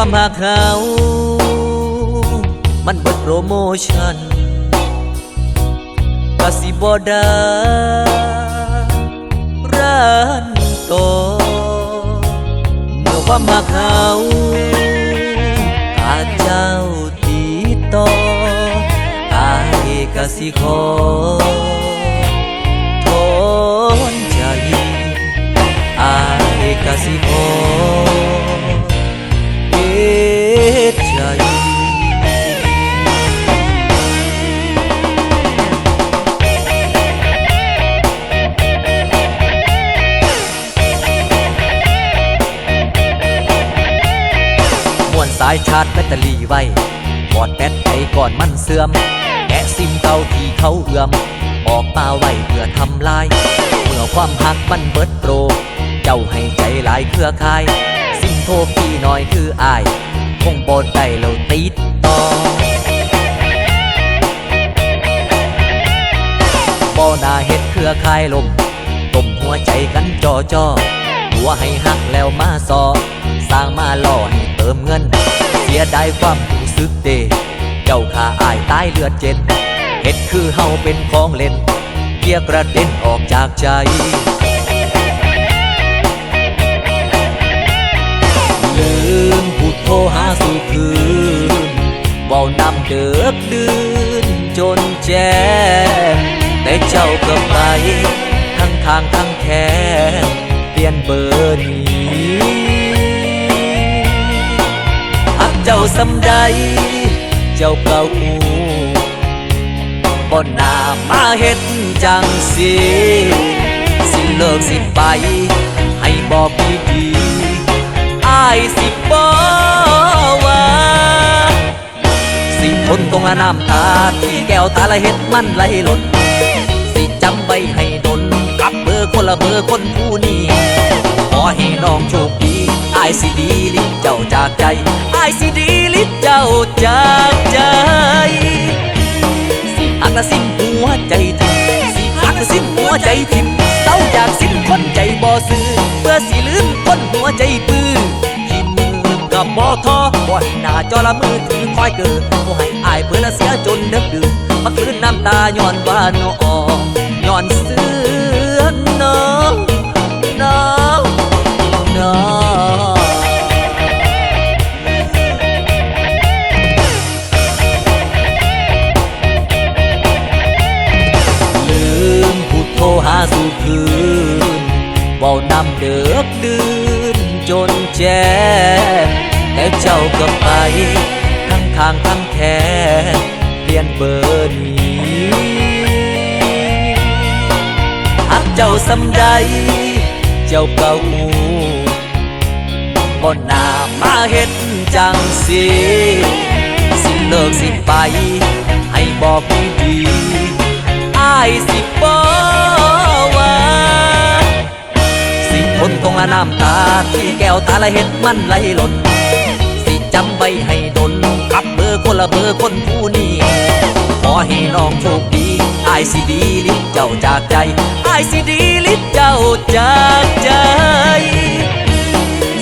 ความหักเขา มันเบิดโปรโมชั่นกสิบอดาร้านโตอเมื่อความหักเขาขาเจ้าตีต่ออายกสิขอายชาร์จแบตเตอรี่ไว้กอดแบตไปก่อนมันเสื่อมแกะซิมเก่าที่เขาเอื้อม ออกมาไว้เพื่อทำลาย เมื่อความหักมันเบิดโปร เจ้าให้ใจหลายเครือข่าย ซิมโทรพี่น้อยคืออาย คงบนได้เราติดต่อบ่นาเฮ็ดเครือข่ายลมต้มหัวใจกันจอจอตัวให้หักแล้วมาซอ สร้างมาล่อให้เติมเงิน สียดายความรู้สึกเดเจ้าขาอายตายเลือดเจ็ดเฮ็ดคือเฮาเป็นของเล่นเกียกระเด็นออกจากใจลืมพูดโทรหาสู่คืนเว้านำเดือกดื่นจนแจ้งแต่เจ้าก็ไป ทั้งทางทั้งแค่เปลี่ยนเบอร์นี้ เจ้าสำใด เจ้าเก่าหูบ่นามาเฮ็ดจังสิสิเลิกสิไป ให้บอกดีๆอายสิบอกว่าสิทนตรงละน้ำตาที่แก้วตาละเห็ดมันไหลหล่นสิจำไว้ให้ดนกับเบอร์คนละเบอร์คนผู้นี้ อให้น้องโชคดีอายสิดีลิเจ้าจากใจอายสิดีลิเจ้าจากใจสิหักละสิ้นหัวใจทิมสิหักละสิ้นหัวใจทิมเศร้าจากสิ้นคนใจบ่ซื้อเพื่อสิลืมคนหัวใจปื้อที่มือกับบ่ทอบ่ให้หน้าจอละมือถือคอยเกิดบ่ให้อายเพื่อละเสียจนเดึกดื่นมาคืนน้ำตาย้อนว่าน้องย้อนเสื้อ สู่คืนเว้านำเดือกดืนจนแจ้แต่เจ้าก็ไป ทั้งทางทั้งแค่เปลี่ยนเบอร์นี้หักเจ้าสำใด เจ้าเก่าหูบ่นามาเฮ็ดจังสิ สิเลิกสิไป ละน้ำตาที่แก้วตาละเห็ดมันไหลหล่นสิจำไว้ให้ดนกับเบอร์คนละเบอร์คนผู้นี้ขอให้น้องโชคดีอายสิดีลิเจ้าจากใจอายสิดีลิเจ้าจากใจ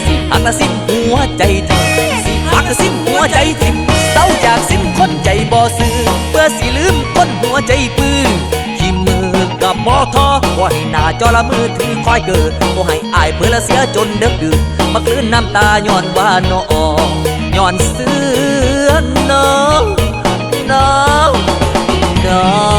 สิหักละสิ้นหัวใจทิมสิหักละสิ้นหัวใจทิมเศร้าจากสิ้นคนใจบ่อซื้อเพื่อสิลืมคนหัวใจปื้อ ให้หน้าจอละมือถือคอยเกิดบ่ให้อายเพื่อละเสียจนเดึกดื่นมาคลื่นน้ำตาย้อนว่าน้องย้อนเสื้อน้องน้องน้อง